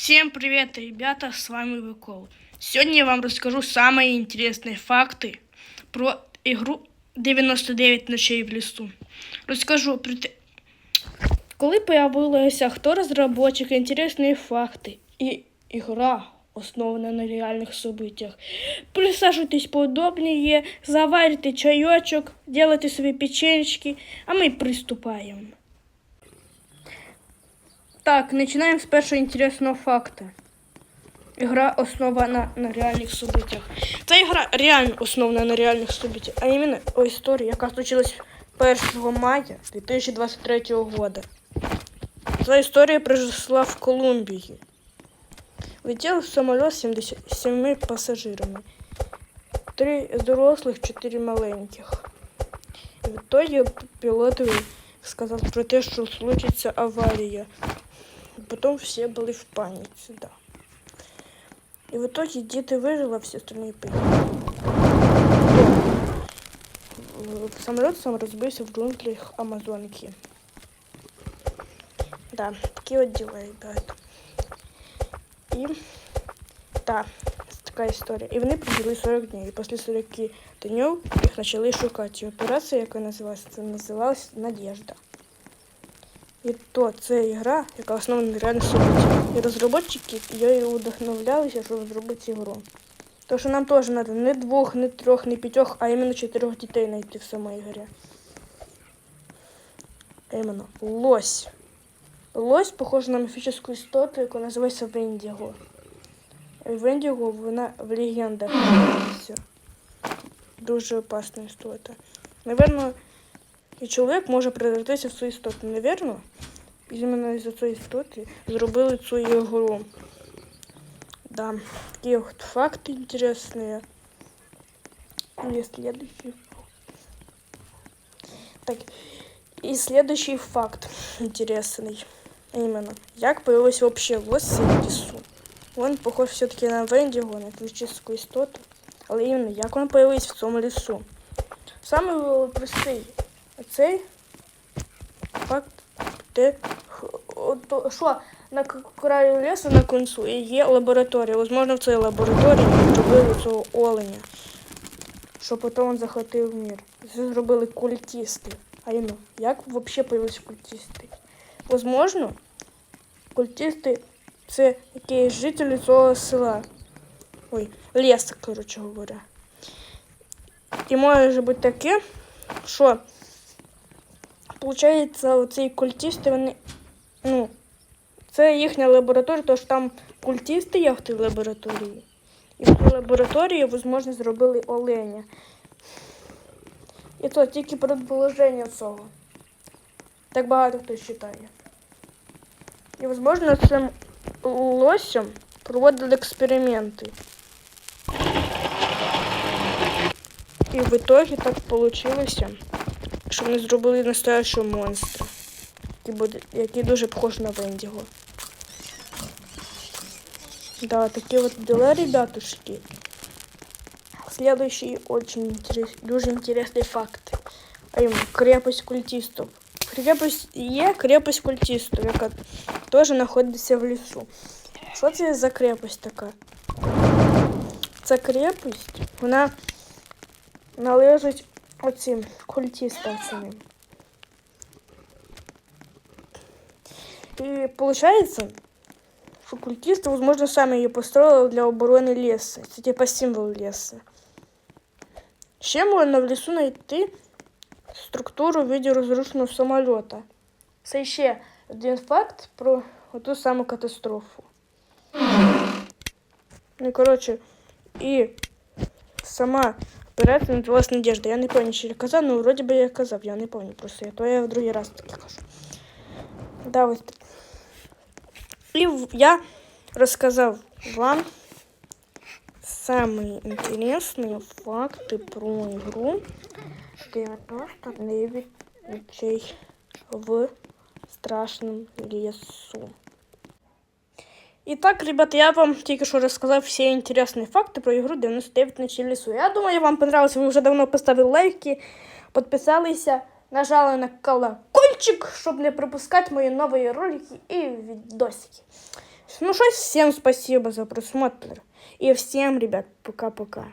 Всем привет, ребята, с вами Выкол. Сегодня я вам расскажу самые интересные факты про игру 99 ночей в лесу. Розкажу про те, коли появилася, хто розробник, інтересні факти і ігра основана на реальних событиях. Присаджуйтесь поудобнее, заварите чайочок, делайте собі печенечки, а ми приступаємо. Так, начинаем с першого интересного факта. Игра основана на реальных событиях. Ця ігра реально основана на реальних событиях, а именно о історії, яка случилась 1 мая 2023 года. Ця історія произошла в Колумбії. Летел самолет з 77 пассажирами. Три взрослых, четыре маленьких. І в итоге пілот сказав про те, що случиться аварія. Потом все были в панике, да. И в итоге діти вижили, а всі остальные погибли. Э, Самолет сам разбился в джунглях Амазонки. Да, такие вот дела, ребят. И, да, такая история. І вони прожили 40 днів. І після 40 днів їх почали шукати. І операція, яка називалася, це називалась Надежда. І то це ігра, яка основана на реальних событиях. І розробники її вдохновлялися, щоб зробити ігру. Тому що нам теж треба не двох, не трьох, не п'ятьох, а іменно чотирьох дітей знайти в самій ігрі. А іменно лось. Лось похож на міфічну істоту, яка називається Вендіго. Вендіго, вона в легендах. Дуже опасна істота. Наверно, і чоловік може превратитися в цю істоту. Навірно, іменно із-за цієї істоти зробили цю ігру. Да, такие вот факты интересные. И следующий. Так, и следующий факт интересный. А Именно, як появилась вообще лось в лесу. Он похож все-таки на Вендіго, на фізичну істоту. Але іменно, як він появився в цьому лісу. Саме простий. Оцей факт те, що на краю лісу на кінцю і є лабораторія. Возможно, в цій лабораторії зробили цього оленя, що потім він захватив мір. Це зробили культисти. А іменно, як взагалі появилися культисти? Возможно, культисти це якісь жителі цього села. Ой, ліса, коротше говоря. І може бути таке, що Получається, оці культисти, вони. Ну, це їхня лабораторія, тому що там культисти є в тій лабораторії. І в тій лабораторії, можливо, зробили оленя. І то тільки предположення цього. Так багато хто вважає. І, можливо, цим лосем проводили експерименти. І в итоге так получилося що вони зробили настоящого монстра, який, буде, який дуже похож на Вендіго. Да, такие вот дела, ребятушки. Следующий очень интерес, дуже интересный факт. А именно, крепость культистов. Крепость є крепость культистів, яка теж знаходиться в лісу. Що це за крепость така? Ця крепость, вона належить оцим культистам самим. И получается, что культисты, возможно, сами ее построили для обороны леса. Это типа символ леса. Ще можна в лісу знайти структуру в виді розрушеного самоліта. Це ще один факт про ту саму катастрофу. Ну, і, коротше, і сама операція називалась Надежда. Я не пам'ятаю, чи я казав, ну вроді би я казав, я не пам'ятаю просто. я- То я в другий раз таки кажу. Да, ось так. І в- я розказав вам самые интересные факты про игру 99 ночей в страшном лесу. Итак, ребята, я вам только что рассказал все интересные факты про игру 99 ночей в лесу. Я думаю, вам понравилось. Вы уже давно поставили лайки, подписались, нажали на колокольчик, чтобы не пропускать мои новые ролики и видосики. Ну что, всем спасибо за просмотр. И всем, ребят, пока-пока.